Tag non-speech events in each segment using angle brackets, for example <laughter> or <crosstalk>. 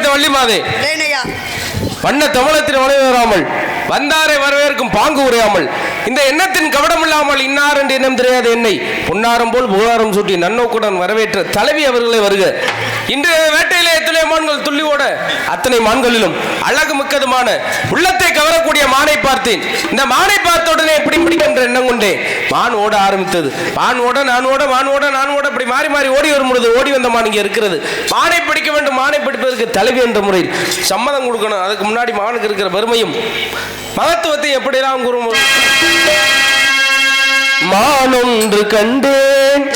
படித்த வள்ளி மாதே வண்ண தமிழத்தில் வராமல் வந்தாரை வரவேற்கும் பாங்கு உரையாமல் இந்த எண்ணத்தின் கவடமில்லாமல் இன்னார் என்று எண்ணம் தெரியாத என்னை பொன்னாரம் போல் புகாரம் சூட்டி நன்னோக்குடன் வரவேற்ற தலைவி அவர்களே வருக. இன்று வேட்டையிலே எத்தனை மான்கள் துள்ளி ஓட அத்தனை மான்களிலும் அழகு மிக்கதுமான உள்ளத்தை கவரக்கூடிய மானை பார்த்தேன். இந்த மானை பார்த்த உடனே எப்படி பிடிக்கின்ற எண்ணம் கொண்டேன் மான் ஓட ஆரம்பித்தது. மான் ஓட நான் ஓட மான் ஓட நான் ஓட இப்படி மாறி மாறி ஓடி வரும் பொழுது ஓடி வந்த மான் இங்கே இருக்கிறது. மானை பிடிக்க வேண்டும் மானை பிடிப்பதற்கு தலைவி என்ற முறையில் சம்மதம் கொடுக்கணும். அதுக்கு முன்னாடி மானுக்கு இருக்கிற பெருமையும் மகத்துவத்தை எப்படிலாம் கூறும்? மானொன்று கண்டேன்.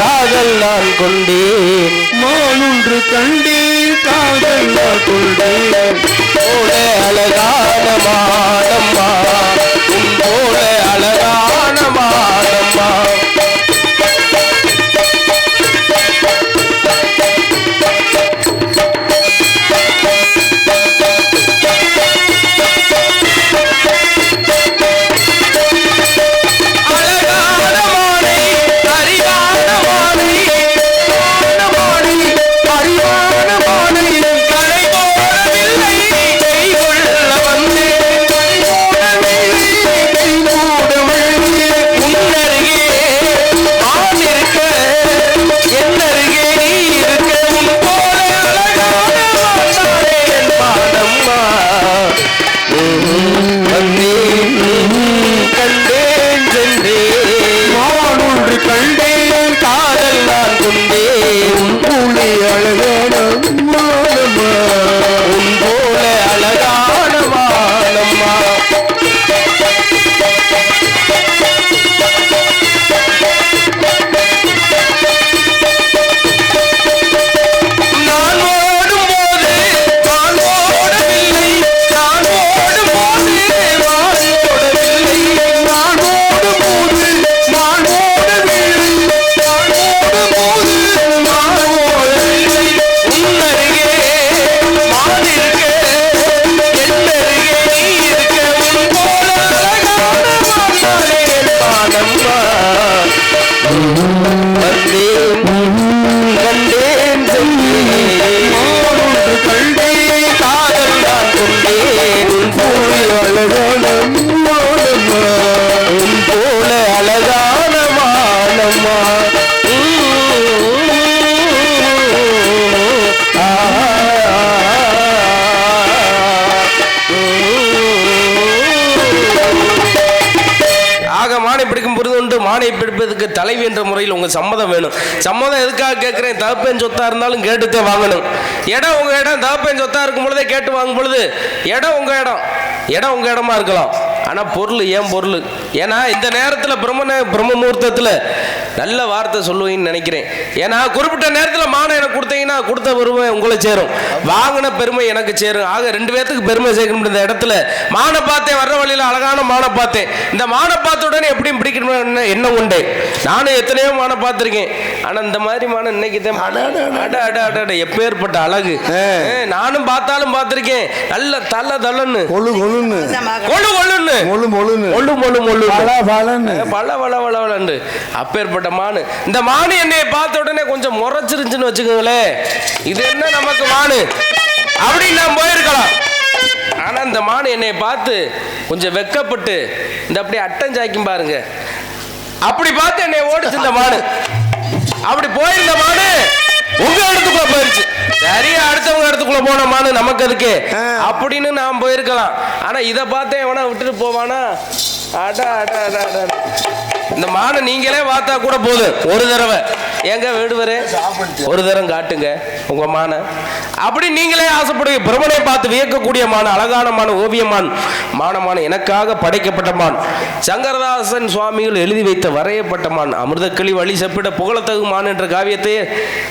காதல் நான் கொண்டேன். மானுன்று கண்டேன் காதல் கொண்டேன். தலைவி என்ற முறையில் உங்கள் சம்மதம் வேணும். சம்மதம் எதுக்காக கேட்குறேன்? தகப்பேன் சொத்தா இருந்தாலும் கேட்டுத்தே வாங்கணும். இடம் உங்கள் இடம். தகப்பேன் சொத்தா இருக்கும் பொழுதே கேட்டு வாங்கும் பொழுது இடம் உங்கள் இடம். இடம் உங்கள் இடமா இருக்கலாம். ஆனால் பொருள் ஏன் பொருள்? ஏன்னா இந்த நேரத்துல பிரம்ம பிரம்ம முகூர்த்தத்துல நல்ல வார்த்தை சொல்லுவீங்கன்னு நினைக்கிறேன். ஏன்னா குறிப்பிட்ட நேரத்துல மானம் எனக்கு கொடுத்தீங்கன்னா கொடுத்த பெருமை உங்களை சேரும். வாங்கின பெருமை எனக்கு சேரும். ஆக ரெண்டு பேர்த்துக்கு பெருமை சேர்க்கணும் இந்த இடத்துல. மானை பார்த்தேன் வர்ற வழியில அழகான மானை பார்த்தேன் இந்த மானை பார்த்த உடனே எப்படியும் பிடிக்கணும்னு எண்ணம் உண்டு? நானும் எத்தனையோ மானை பார்த்திருக்கேன் ஆனா இந்த மாதிரி மானை இன்னைக்கு தான் அட அட அட. அட எப்பேற்பட்ட அழகு. நானும் பார்த்தாலும் பார்த்திருக்கேன். நல்ல தள்ள தள்ளன்னு. கொழு கொழுன்னு. கொள்ளு கொள்ளுன்னு மொழு மொழுன்னு. மொழு மொழு பல பல அப்பேற்பட்ட மானு. இந்த மானு என்னைய பார்த்த உடனே கொஞ்சம் முறைச்சிருந்துச்சுன்னு வச்சுக்கோங்களேன். இது என்ன நமக்கு மானு? அப்படின்னு நான் போயிருக்கலாம். ஆனா இந்த மானு என்னைய பார்த்து கொஞ்சம் வெக்கப்பட்டு இந்த அப்படியே அட்டம் சாய்க்கும் பாருங்க. அப்படி பார்த்து என்னை ஓடிச்சு இந்த மானு. அப்படி போயிருந்த மானு உங்க இடத்துக்குள்ள போயிருச்சு. சரி அடுத்தவங்க இடத்துக்குள்ள போன மானு நமக்கு அதுக்கு. அப்படின்னு நான் போயிருக்கலாம். ஆனா இதை பார்த்தேன் எவனா விட்டுட்டு போவானா? அட அட அட அட இந்த மானை நீங்களே பார்த்தா கூட போதும் ஒரு தடவை. எங்க வேடுவரே? ஒரு தரம் காட்டுங்க உங்க மானை. அப்படி நீங்களே ஆசைப்படுவீங்க. பிரமனை பார்த்து வியக்கக்கூடிய மான் அழகான மான் ஓவியமான் மானமான எனக்காக படைக்கப்பட்ட மான். சங்கரதாசன் சுவாமிகள் எழுதி வைத்த வரையப்பட்ட மான். அமிர்தக்கிளி வழி செப்பிட புகழத்தகு மான் என்ற காவியத்தையே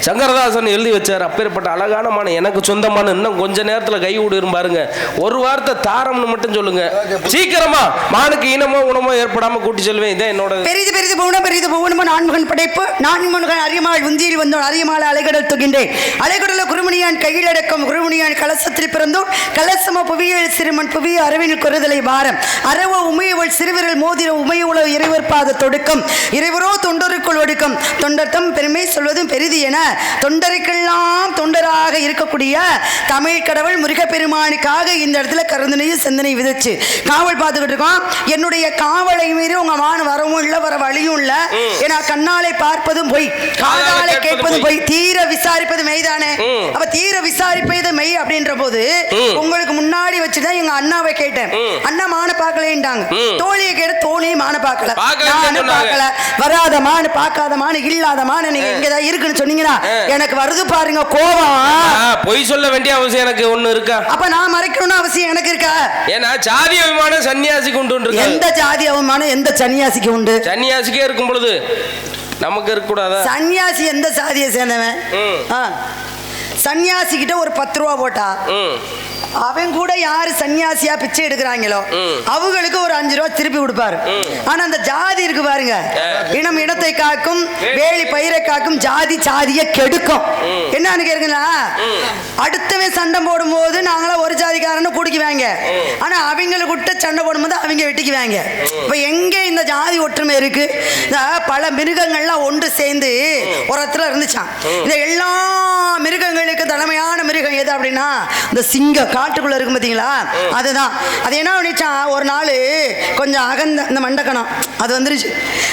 சங்கரதாசன் எழுதி வச்சார். அப்பேற்பட்ட அழகான மான் எனக்கு சொந்தமான இன்னும் கொஞ்ச நேரத்தில் கை விடுரும் பாருங்க. ஒரு வார்த்தை தாரம்னு மட்டும் சொல்லுங்க. சீக்கிரமா மானுக்கு இனமோ உணமோ ஏற்படாம கூட்டி செல்வேன். இதான் என்னோட பெரிது பெரிது போகணும் பெரிது போகணும் நான்மகன் படைப்பு நான்மகன் அரியமாள் உந்தியில் வந்தோம் அரியமாள் அலைகடல் துகின்றேன். அலைகடல குருமணியான் கையில் அடக்கம் குருமணியான் கலசத்தில் பிறந்தோம் கலசம புவியியல் சிறுமன் புவிய அரவினில் குறுதலை வாரம் அரவ உமையவள் சிறுவிரல் மோதிர உமையுள இறைவர் பாத தொடுக்கம். இறைவரோ தொண்டருக்குள் ஒடுக்கம். தொண்டர்த்தம் பெருமை சொல்வதும் பெரிது என தொண்டருக்கெல்லாம் தொண்டராக இருக்கக்கூடிய தமிழ் கடவுள் முருகப்பெருமானுக்காக இந்த இடத்துல கருந்தனையும் சிந்தனை விதைச்சு. காவல் பார்த்துக்கிட்டு இருக்கோம். என்னுடைய காவலை மீறி உங்க மான் வரவும் இல்லை வர வழியும் இல்ல. ஏன்னா கண்ணாலை பார்ப்பதும் பொய் காதாலை கேட்பதும் பொய். தீர விசாரிப்பது மெய்தானே? ம். அப்ப தீர விசாரிப்பது மெய் அப்படின்ற போது. உங்களுக்கு முன்னாடி வச்சுதான் எங்க அண்ணாவை கேட்டேன். அண்ணா மான பார்க்கலேன்ட்டாங்க. ம். தோழியை கேட்டு தோழியை மான நானும் சொன்னாங்க. பார்க்கல. வராத மானு பார்க்காத மானு இல்லாத மானு நீங்க இங்கதான் இருக்குன்னு சொன்னீங்கன்னா. எனக்கு வருது பாருங்க கோபம். பொய் சொல்ல வேண்டிய அவசியம் எனக்கு ஒண்ணு இருக்கா? அப்ப நான் மறைக்கணும்னு அவசியம் எனக்கு இருக்கா? ஏன்னா ஜாதி அபிமானம் சன்னியாசிக்கு உண்டு எந்த ஜாதி அவமானம் எந்த சன்னியாசிக்கு உண்டு? சன்னியாசிக்கே இருக்கும் பொழுது நமக்கு இருக்க கூடாதா சன்னியாசி எந்த சாதியை சேர்ந்தவன். சன்னியாசி கிட்ட ஒரு பத்து ரூபா போட்டா. அவன் கூட யாரு சன்னியாசியா பிச்சை எடுக்கிறாங்களோ. அவங்களுக்கு ஒரு அஞ்சு ரூபா திருப்பி கொடுப்பாரு. ஆனா அந்த ஜாதி இருக்கு பாருங்க. இனம் இடத்தை காக்கும் வேலி பயிரை காக்கும் ஜாதி சாதியை கெடுக்கும். என்னன்னு கேக்குங்களா அடுத்தவன் சண்டை போடும்போது நாங்களாம் ஒரு ஜாதிக்காரன்னு குடிக்குவாங்க ஆனா அவங்களுக்கு விட்டு சண்டை போடும்போது அவங்க வெட்டிக்குவாங்க. இப்ப எங்க இந்த ஜாதி ஒற்றுமை இருக்கு? பல மிருகங்கள்லாம் ஒன்று சேர்ந்து ஒரு இடத்துல இருந்துச்சான் இந்த எல்லா மிருகங்களுக்கு தலைமையான மிருகம் எது அப்படின்னா இந்த சிங்கம் காட்டுக்குள்ள இருக்கும் பார்த்தீங்களா அதுதான். அது என்ன பண்ணிச்சான் ஒரு நாள் கொஞ்சம் அகந்த இந்த மண்டக்கணம். அது வந்துருச்சு.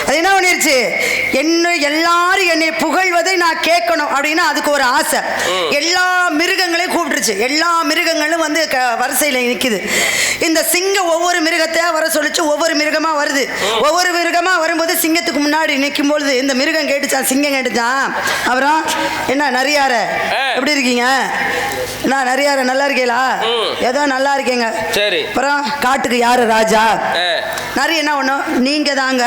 அது என்ன பண்ணிருச்சு? என்ன எல்லாரும் என்னை புகழ்வதை நான் கேட்கணும் அப்படின்னா அதுக்கு ஒரு ஆசை. எல்லா மிருகங்களையும் கூப்பிட்டுருச்சு. எல்லா மிருகங்களும் வந்து க வரிசையில் நிற்குது இந்த சிங்கம் ஒவ்வொரு மிருகத்தையா வர சொல்லிச்சு ஒவ்வொரு மிருகமா வருது. ஒவ்வொரு மிருகமா வரும்போது சிங்கத்துக்கு முன்னாடி நிற்கும் பொழுது இந்த மிருகம் கேட்டுச்சான் சிங்கம் கேட்டுச்சான் அப்புறம் என்ன நரியார? ஆ. எப்படி இருக்கீங்க? என்ன நரியார நல்லா இருக்கீங்களா. ஏதோ நல்லா இருக்கீங்க. சரி. அப்புறம் காட்டுக்கு யாரு ராஜா. நரி என்ன பண்ணும் நீங்க தாங்க.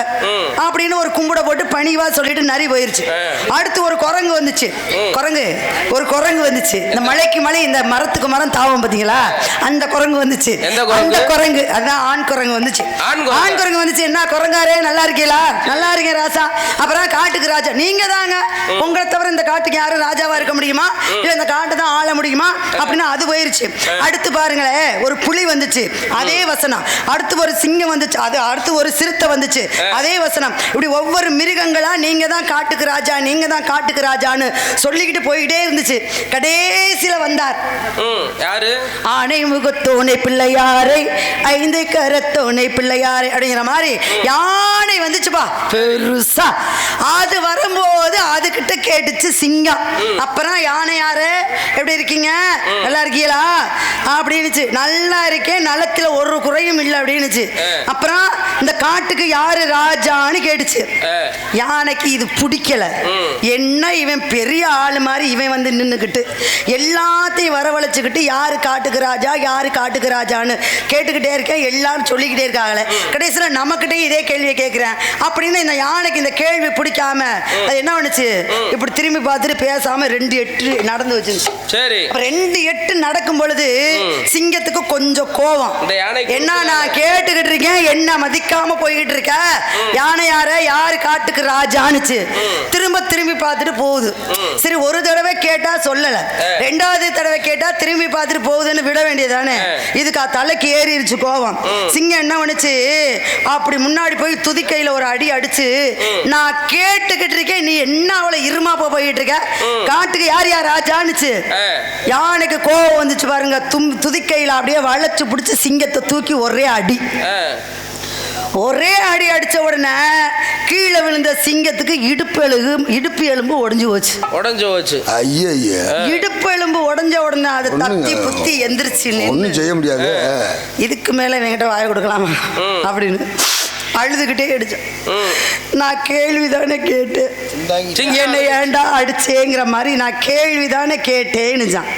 அப்படின்னு ஒரு கும்பிட போட்டு பணிவா சொல்லிட்டு நரி போயிருச்சு. அடுத்து ஒரு குரங்கு வந்துச்சு. குரங்கு. ஒரு குரங்கு வந்துச்சு. இந்த மலைக்கு மலை இந்த மரத்துக்கு மரம் தாவும் பாத்தீங்களா? அந்த குரங்கு வந்துச்சு? அந்த குரங்கு. அதான் ஆண் குரங்கு வந்துச்சு. ஆண் குரங்கா? ஆண் குரங்கு வந்துச்சு. என்ன குரங்காரே நல்லா இருக்கீங்களா நல்லா இருக்கேன் ராசா. அப்புறம் காட்டுக்கு ராஜா. நீங்க தாங்க. உங்களை தவிர இந்த காட்டுக்கு யாரும் ராஜாவா இருக்க முடியுமா? இல்ல இந்த காட்டை தான் ஆள முடியுமா? அப்படின்னு அது போயிருச்சு. அடுத்து பாருங்களேன் ஒரு புலி வந்துச்சு. அதே வசனம். அடுத்து ஒரு சிங்கம் வந்துச்சு. அது அடுத்து ஒரு சிறுத்தை வந்துச்சு. அதே வசனம். இப்படி ஒவ்வொரு மிருகங்களா நீங்க தான் காட்டுக்கு ராஜா நீங்க தான் காட்டுக்கு ராஜான்னு சொல்லிக்கிட்டு போயிட்டே இருந்துச்சு. கடைசியில வந்தார். யாரு? ஆனை முகத்தோனை பிள்ளையாரை ஐந்து கரத்தோனை பிள்ளையாரை அப்படிங்கிற மாதிரி யானை வந்துச்சுப்பா பெருசா. அது வரும்போது அதுகிட்ட கேட்டுச்சு சிங்கம். அப்புறம் யானை யாரு? எப்படி இருக்கீங்க? நல்லா இருக்கீங்களா? அப்படின்னுச்சு. நல்லா இருக்கேன் நலத்துல ஒரு குறையும் இல்லை அப்படின்னுச்சு. அப்புறம் இந்த காட்டுக்கு யாரு ராஜான்னு கேட்டுச்சு. யானைக்கு இது பிடிக்கல. என்ன இவன் பெரிய ஆளு மாதிரி இவன் வந்து நின்றுக்கிட்டு எல்லாத்தையும் வரவழைச்சுக்கிட்டு யாரு காட்டுக்கு ராஜா யாரு காட்டுக்கு ராஜான்னு கேட்டுக்கிட்டே இருக்கேன் எல்லாரும் சொல்லிக்கிட்டே இருக்காங்களே. கடைசியில் நம்மக்கிட்டே இதே கேள்வியை கேட்குறேன் அப்படின்னு இந்த யானைக்கு இந்த கேள்வி பிடிக்காம அது என்ன பண்ணுச்சு? இப்படி திரும்பி பார்த்துட்டு பேசாம ரெண்டு எட்டு நடந்து வச்சிருச்சு சரி. ரெண்டு எட்டு நடக்கும் பொழுது சிங்கத்துக்கு கொஞ்சம் கோவம். யானைக்கு என்ன நான் கேட்டுக்கிட்டு இருக்கேன்? என்ன மதிக்காம போய்கிட்டு இருக்க? யானை யார? யாரு காட்டுக்கு ராஜானுச்சு திரும்ப திரும்பி பார்த்துட்டு போகுது. சரி ஒரு தடவை கேட்டா சொல்லல. ரெண்டாவது தடவை கேட்டா திரும்பி பார்த்துட்டு போகுதுன்னு விட வேண்டியதானே இதுக்கு தலைக்கு ஏறிடுச்சு கோவம். சிங்கம் என்ன பண்ணுச்சு? அப்படி முன்னாடி போய் துதிக்கையில ஒரு அடி அடிச்சு நான் கேட்டுக்கிட்டு இருக்கேன் நீ என்ன அவளை இருமாப்பா போயிட்டு இருக்க? காட்டுக்கு யார் யார் ராஜானுச்சு. யானைக்கு கோவம் வந்துச்சு பாருங்க தும் துதிக்கையில் அப்படியே வளைச்சு பிடிச்சி சிங்கத்தை தூக்கி ஒரே அடி. ஒரே அடி அடிச்ச உடனே கீழே விழுந்த சிங்கத்துக்கு இடுப்பு எலும்பு இடுப்பு எலும்பு ஒடிஞ்சு போச்சு. உடஞ்சு போச்சு. ஐயா இடுப்பு எலும்பு உடஞ்ச உடனே அது. தத்தி புத்தி எந்திரிச்சு ஒன்றும் செய்ய முடியாது. இதுக்கு மேல இவங்கிட்ட வாய கொடுக்கலாமா? அப்படின்னு. அழுதுகிட்டே அடிச்சேன் நான் கேள்விதானே கேட்டேன். சிங்கம் என்னை ஏன்டா அடிச்சேங்கிற மாதிரி நான் கேள்விதானே கேட்டேன்னுச்சான்.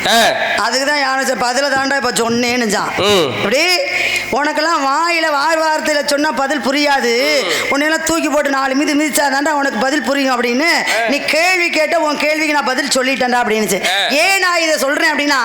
அதுக்கு தான் யானை பதில தாண்டா இப்போ சொன்னேன்னுச்சான் ம். இப்படி உனக்கெல்லாம் வாயில வார் வார்த்தையில சொன்னா பதில் புரியாது. உன்னையெல்லாம் தூக்கி போட்டு நாலு மீது மிதிச்சா தாண்டா உனக்கு பதில் புரியும் அப்படின்னு. நீ கேள்வி கேட்ட உன் கேள்விக்கு நான் பதில் சொல்லிட்டேன்டா அப்படின்னு ஏன் நான் இதை சொல்றேன் அப்படின்னா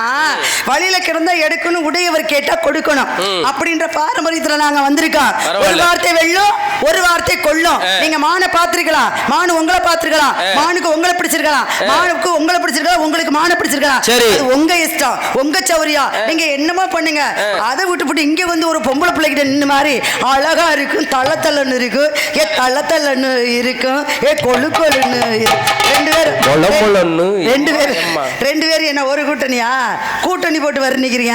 வழியில கிடந்தா எடுக்கணும் உடையவர் கேட்டா கொடுக்கணும். அப்படின்ற பாரம்பரியத்துல நாங்க வந்திருக்கோம். ஒரு. வார்த்தை மானும் ஒரு வார்த்தை கொல்லும் நீங்க மானை பார்த்திருக்கலாம் மானு உங்களை பார்த்திருக்கலாம் மானுக்கு உங்களை பிடிச்சிருக்கலாம் மானுக்கு உங்களை பிடிச்சிருக்கலாம் உங்களுக்கு மானை பிடிச்சிருக்கலாம் சரி. உங்க இஷ்டம். உங்க சௌரியம் நீங்க என்னமோ பண்ணுங்க. அதை விட்டுப்புட்டு இங்க வந்து ஒரு பொம்பளை பிள்ளைகிட்ட நின்று மாதிரி அழகா இருக்கும் தள்ளத்தள்ளன்னு இருக்கும் ஏ தள்ளத்தள்ளன்னு இருக்கும் ஏ கொழு கொழுன்னு ரெண்டு பேரும். ரெண்டு பேர். அம்மா. ரெண்டு பேரும் என்ன ஒரு கூட்டணியா? கூட்டணி போட்டு வர்ணிக்கிறீங்க.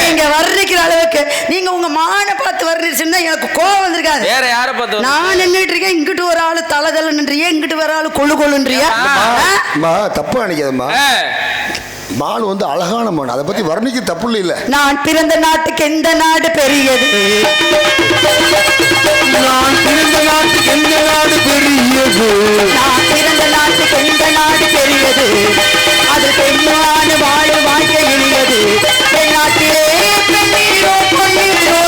நீங்க வர்ணிக்கிற அளவுக்கு நீங்க உங்க மானை பார்த்து வர்ணிச்சுன்னா எனக்கு கோவம் வந்திருக்காது. வேற யார பார்த்து நான் நின்றுட்டு இருக்கேன். இங்கிட்டு ஒரு ஆளு தலை தலைன்றிய இங்கிட்டு ஒரு ஆளு கொழு கொழுன்றிய. அம்மா தப்பா நினைக்காதம்மா மான் வந்து அழகான மான். அதை பத்தி வர்ணிக்க தப்பு இல்ல. நான் பிறந்த நாட்டுக்கு எந்த நாடு பெரியது? நான் பிறந்த நாட்டுக்கு எந்த நாடு பெரியது? நான் பிறந்த நாட்டுக்கு எந்த நாடு பெரியது? அது பெண்ணான வாழ வாழ்க்கை இனியது. என் நாட்டிலே பெண்ணீரோ பொன்னீரோ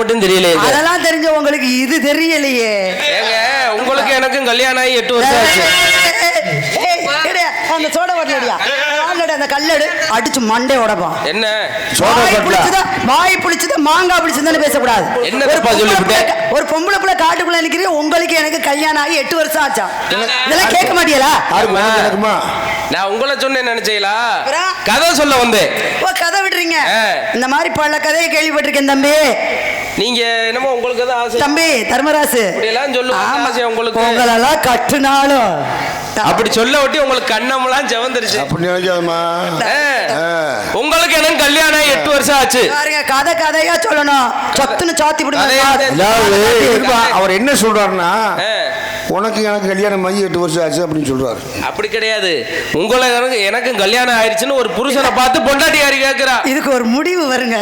மட்டும் தெரியல அதெல்லாம் தெரிஞ்ச உங்களுக்கு இது தெரியலையே. ஏங்க உங்களுக்கு எனக்கும் கல்யாணம் ஆகி எட்டு வருஷம் ஆச்சு. அந்த சோடா பாட்டிலடியா அந்த கல்லடு அடிச்சு மண்டை உடைப்பான் என்ன? சோடா? புளிச்சதா வாய் புளிச்சதா மாங்காய் புளிச்சதான்னு பேசக்கூடாது. என்ன ஒரு தப்பா சொல்லிவிட்டேன்? ஒரு பொம்பளை பிள்ளை காட்டுக்குள்ள நிக்கிறீங்க உங்களுக்கு எனக்கு கல்யாணம் ஆகி எட்டு வருஷம் ஆச்சா? இதெல்லாம் கேட்க மாட்டீங்களா உனக்கு எனக்குமா? நான் உங்களை சொன்னேன் நினைச்சீங்களா? கதை சொல்ல வந்தேன். ஓ கதை விடுறீங்க. இந்த மாதிரி பல கதையை கேள்விப்பட்டிருக்கேன் தம்பி. நீங்க என்னமோ உங்களுக்கு தான் ஆசை. தம்பி தர்மராசு. இப்படியெல்லாம் சொல்லுங்க ஆமா. ஆசை உங்களுக்கு. உங்களெல்லாம் கட்டுனாலும் அப்படி சொல்ல ஒட்டி உங்களுக்கு கண்ணமெல்லாம் செவந்துருச்சு அப்படி. ஆ. உங்களுக்கு எனக்கு கல்யாணம் எட்டு வருஷம் ஆச்சு. பாருங்க கதை கதையா சொல்லணும். சொத்துன்னு சாத்தி விடுங்க அவர் என்ன சொல்றாருன்னா. உனக்கு எனக்கு கல்யாணம் ஆகி எட்டு வருஷம் ஆச்சு அப்படின்னு சொல்றாரு. அப்படி கிடையாது. உங்களை எனக்கு எனக்கும் கல்யாணம் ஆயிடுச்சுன்னு ஒரு புருஷனை பார்த்து பொண்டாட்டி யாரு கேக்குறா? இதுக்கு ஒரு முடிவு வருங்க.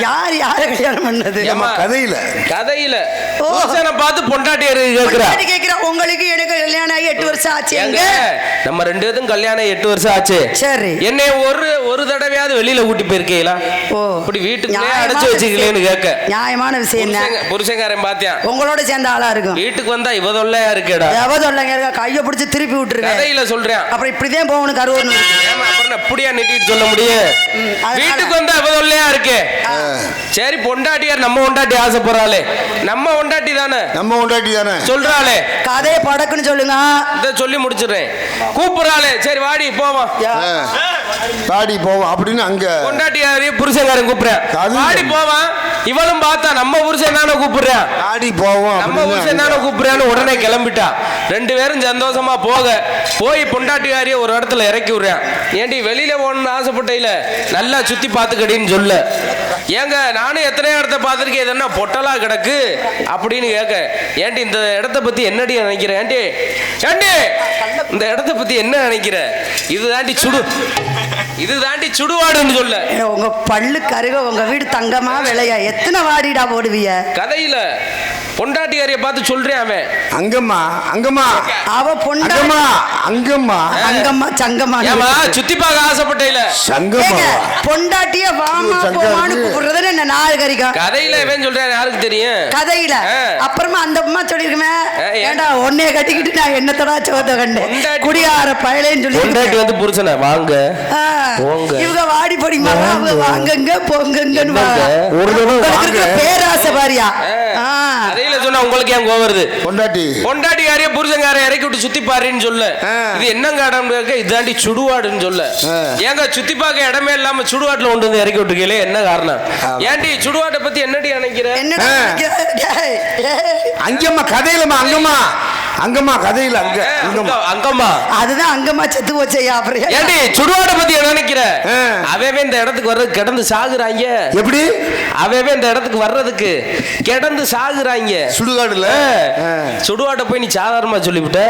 யார் யார கல்யாணம் பண்ணது? ஏம்மா? கதையில. கதையில. புருஷனை பார்த்து பொண்டாட்டி யாரு கேக்குறா? பொண்டாட்டி கேக்குறா உங்களுக்கு எனக்கு கல்யாணம் ஆகி எட்டு வருஷம் ஆச்சு. ஏங்க நம்ம ரெண்டு பேரும் கல்யாணம் எட்டு வருஷம் ஆச்சு. சரி. என்னை ஒரு ஒரு தடவையாவது வெளியில கூட்டி போயிருக்கீங்களா? ஓ இப்படி வீட்டுக்குள்ளே அடைச்சு வச்சுக்கலேன்னு கேட்க. நியாயமான விஷயம் தான் புருஷங்க- புருஷங்காரன் பாத்தியா? உங்களோட சேர்ந்த ஆளா இருக்கும். வீட்டுக்கு வந்தா இவ தொல்லையா இருக்கேடா. எவ சொல்லுங்க கையை பிடிச்சி திருப்பி விட்டுருங்க. கதையில சொல்றேன். அப்புறம் இப்படிதான் போகணும் இருக்கு. ஏமா அப்புறம் நான் இப்படியா நெட்டிட்டு சொல்ல முடியும்? வீட்டுக்கு வந்தா இவ தொல்லையா இருக்கே. சரி பொண்டாட்டியார் நம்ம பொண்டாட்டி ஆசைப்படுறாளே. நம்ம பொண்டாட்டி தானே? நம்ம உண்டாட்டி தானே? சொல்றாளே. கதையை படக்குன்னு சொல்லுங்க. இதை சொல்லி முடிச்சிடுறேன். கூப்பிடுறாளே. சரி வாடி போவோம். பாடி போவோம். அப்படின்னு அங்க பொண்டாட்டியாரி புருஷன்காரன் கூப்பிடுறேன் வாடி போவான் இவளும் பார்த்தா நம்ம புருஷன் தானே கூப்பிடுறேன் பாடி போவோம் நம்ம புருஷன் தானே கூப்பிடுறான்னு உடனே கிளம்பிட்டா. ரெண்டு பேரும் சந்தோஷமா போக போய் பொண்டாட்டியாரிய ஒரு இடத்துல இறக்கி விடுறேன் ஏண்டி வெளியில போகணும்னு ஆசைப்பட்டையில நல்லா சுத்தி பார்த்துக்கடின்னு சொல்ல. ஏங்க நானும் எத்தனை இடத்த பார்த்துருக்கேன். இது என்ன பொட்டலா கிடக்கு? அப்படின்னு கேட்க ஏண்டி இந்த இடத்த பத்தி என்னடி நினைக்கிற? ஏண்டி? ஏண்டி இந்த இடத்த பத்தி என்ன நினைக்கிற? இதுதாண்டி சுடு இது தாண்டி சுடுவாடுன்னு சொல்ல. உங்க பல்லு கருக உங்க வீடு தங்கமா விளையா எத்தனை வாடிடா போடுவிய? கதையில பொண்டாட்டியாரிய பார்த்து சொல்றேன் அவன். அங்கம்மா அங்கம்மா. அவ பொண்டா அங்கம்மா அங்கம்மா. அங்கம்மா சங்கம்மா. ஏமா சுத்தி பார்க்க ஆசைப்பட்டையில சங்கம்மா. பொண்டாட்டிய வாமா போமான்னு. கூப்பிடுறது என்ன நாகரிகம்? கதையில இவன் சொல்றேன் யாருக்கு தெரியும்? கதையில. அப்புறமா அந்த அம்மா சொல்லிருக்குமே? ஏண்டா உன்னைய கட்டிக்கிட்டு நான் என்னத்தடா சோத்த கண்டேன் குடியார பயலேன்னு சொல்லி பொண்டாட்டி வந்து புருஷனை வாங்க. இவங்க வாடி போடி மகா அவங்க வாங்கங்க? வாங்க. ஒரு பேராசை பாரியா? ஆ. கதையில சொன்னா உங்களுக்கு ஏன் கோவம் வருது? பொண்டாட்டி. பொண்டாட்டி யாரைய புருஷங்கார இறக்கி விட்டு சுத்தி பாருன்னு சொல்ல. இது என்னங்க இடம் கேட்க இதாண்டி சுடுவாடுன்னு சொல்ல. ஏங்க சுத்தி பார்க்க இடமே இல்லாம சுடுவாட்டுல கொண்டு வந்து இறக்கி விட்டுருக்கீங்களே? என்ன காரணம். ஏன்டி சுடுவாட்டை பத்தி என்னடி நினைக்கிற. அங்கம்மா கதையிலம்மா அங்கம்மா. அங்கம்மா கதையில அங்க அங்கம்மா. அங்க- அங்கம்மா. அதுதான் அங்கம்மா செத்து போச்சையா அப்புறம் ஏன்? ஏண்டி சுடுவாட்டை பத்தி என்ன நினைக்கிற? ஆ. அவன் இந்த இடத்துக்கு வர்றது கிடந்து சாகுறாங்க. எப்படி? அவன் இந்த இடத்துக்கு வர்றதுக்கு கிடந்து சாகுறாங்க. சுடுகாடுல. சுடுவாட்டை போய் நீ சாதாரணமா சொல்லிவிட்ட?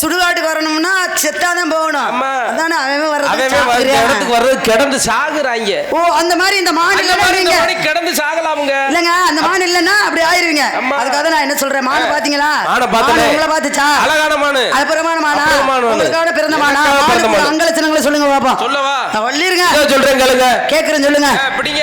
சுடுகாட்டுக்கு வரணும்னா செத்தாதான் போகணும். அதானே அவன் சாகுறியா? இடத்துக்கு வர்றது கிடந்து சாகுறாங்க. ஓ அந்த மாதிரி இந்த மான் மாதிரி கிடந்து சாகலாமுங்க. இல்லங்க அந்த மான் இல்லைன்னா அப்படி ஆயிருவீங்க. அதுக்காக நான் என்ன சொல்றேன் மான். பாத்தீங்களா மானை பார்த்தனே. உங்களை பாத்துச்சா அழகான மானு. அற்புதமான மானா. உங்களுக்காக பிறந்த மானா? மானுக்கு மானு. அங்க லட்சணங்களை சொல்லுங்க பாப்போம். சொல்லவா? சொல்லிருங்க. சொல்றேன் கேளுங்க. கேக்குறேன் சொல்லுங்க. பிடிங்க.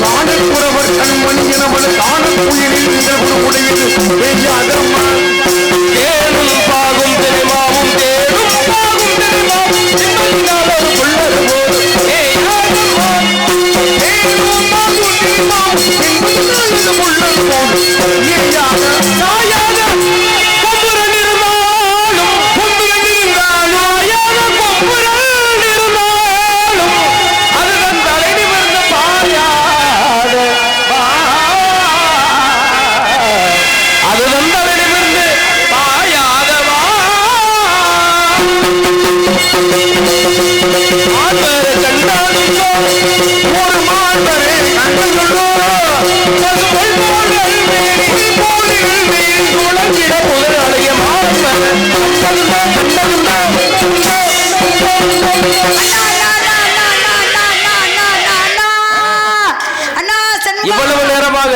காணக்குறவர் கண்மணி எனவள் காணக்குயிலில் நிகழ்வு உடையது மேயாதம்மா. பாகும் தெரிமாவும் நிம்மதினால் ஒரு புள்ளர் போல் ஏயாத சாயாத இவ்வளவு நேரமாக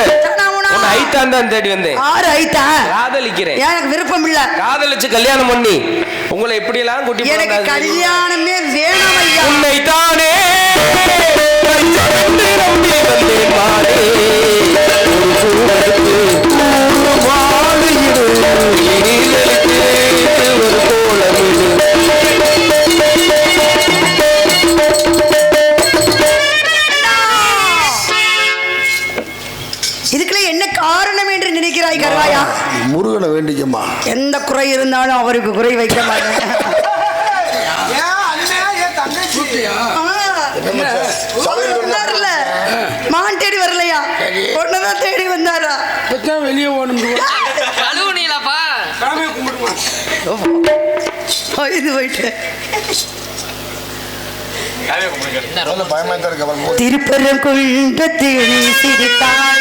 ஐத்தான் தான் தேடி வந்தேன். ஆறு ஐத்தான் காதலிக்கிறேன். எனக்கு விருப்பம் இல்ல. காதலிச்சு கல்யாணம் பண்ணி உங்களை இப்படி எல்லாம் கூட்டி எனக்கு. கல்யாணமே வேணாம் ஐயா. உன்னை தானே ஒரு கோலம் வேண்டிக்கம்மா எந்த குறை இருந்தாலும் அவருக்கு குறை வைக்க மாட்டேன். மான் தேடி வரலையா? பொண்ணுதான் தேடி வந்தாரா? வெளியே ஓடும் <laughs> கும்பிடுமா? இது போயிட்டு. அப்புறம் திருப்பரங்குன்றத்தில் சிரித்தாள்.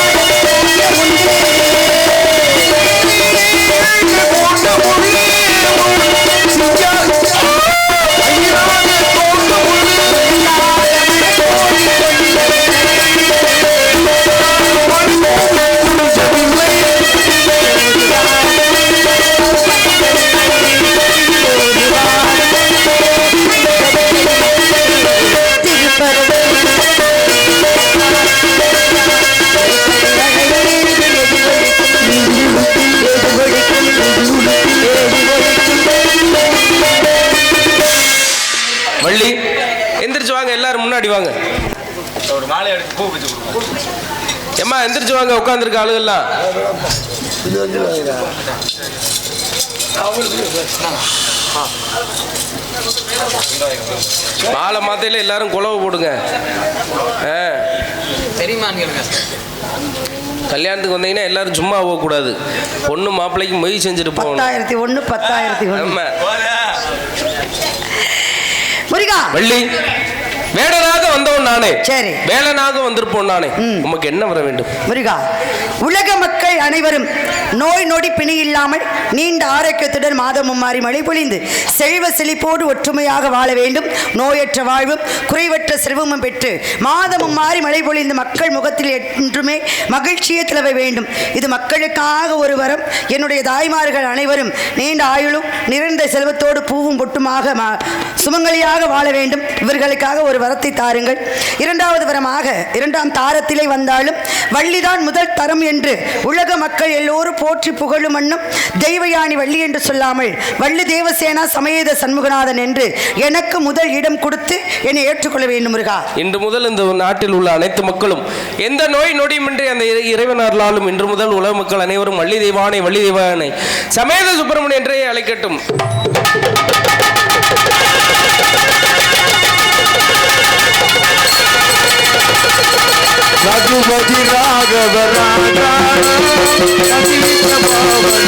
வள்ளி வாங்க. எல்லாரும் முன்னாடி வாங்க ஏம்மா எந்திரிச்சு வாங்க உட்காந்துருக்க ஆளுகள்லாம். மாலை மாத்தையில எல்லாரும் குலவு போடுங்க. ஆ. கல்யாணத்துக்கு வந்தீங்கன்னா எல்லாரும் சும்மா போகக்கூடாது. பொண்ணு மாப்பிள்ளைக்கு மொய் செஞ்சுட்டு போகணும். பத்தாயிரத்தி ஒண்ணு பத்தாயிரத்தி ஆமா. முருகா. வள்ளி. வேடனாக வந்தவன் நானே. சரி. வேலனாக வந்திருப்போன் நானே. உமக்கு என்ன வர வேண்டும்? முருகா உலக மக்கள் அனைவரும் நோய் நொடி பிணி இல்லாமல் நீண்ட ஆரோக்கியத்துடன் மாதமும் மாறி மழை பொழிந்து செல்வ செழிப்போடு ஒற்றுமையாக வாழ வேண்டும். நோயற்ற வாழ்வும் குறைவற்ற செல்வமும் பெற்று மாதமும் மாறி மழை பொழிந்து மக்கள் முகத்தில் என்றுமே மகிழ்ச்சியை திளவ வேண்டும். இது மக்களுக்காக ஒரு வரம். என்னுடைய தாய்மார்கள் அனைவரும் நீண்ட ஆயுளும் நிறைந்த செல்வத்தோடு பூவும் பொட்டுமாக சுமங்கலியாக வாழ வேண்டும். இவர்களுக்காக ஒரு வரத்தை தாருங்கள். இரண்டாவது வரமாக இரண்டாம் தாரத்திலே வந்தாலும் வள்ளிதான் முதல் தரம் என்று உலக மக்கள் எல்லோரும் போற்றி புகழும் வண்ணம் தெய்வயானி வள்ளி என்று சொல்லாமல் வள்ளி தேவசேனா சமேத சண்முகநாதன் என்று எனக்கு முதல் இடம் கொடுத்து என்னை ஏற்றுக்கொள்ள வேண்டும் முருகா. இன்று முதல் இந்த நாட்டில் உள்ள அனைத்து மக்களும் எந்த நோய் நொடியுமின்றி அந்த இறைவனர்களாலும் இன்று முதல் உலக மக்கள் அனைவரும் வள்ளி தெய்வானை வள்ளி தெய்வானை சமேத சுப்பிரமணியன் என்றே அழைக்கட்டும். ரகுபதி ராகவ ராஜா ரவிந்திர பாவன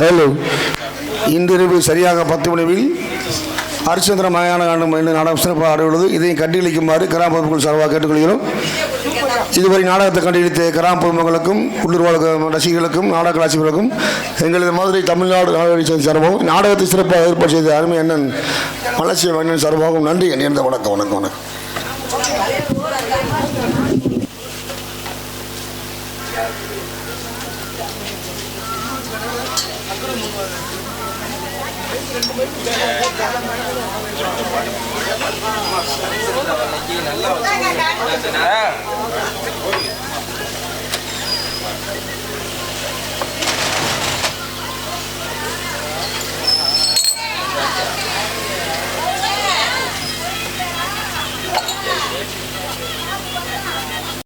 ஹலோ இன்றிரவு சரியாக பத்து மணிவில் ஹரிச்சந்திர மயான காண்டம் என்று நாடகம் சிறப்பாக ஆடவுள்ளது இதையும் கட்டியளிக்குமாறு கிராம பொதுமக்கள் சார்பாக கேட்டுக்கொள்கிறோம். இதுவரை நாடகத்தை கண்டித்த கிராம பொதுமக்களுக்கும் உள்ளூர் ரசிகர்களுக்கும் நாடக ஆட்சிகளுக்கும் எங்களது மதுரை தமிழ்நாடு நாடக சார்பாகவும் நாடகத்தை சிறப்பாக ஏற்பாடு செய்த அருமை அண்ணன் மலசிய மன்னன் சார்பாகவும் நன்றி என் வணக்கம் வணக்கம் வணக்கம். ஆ.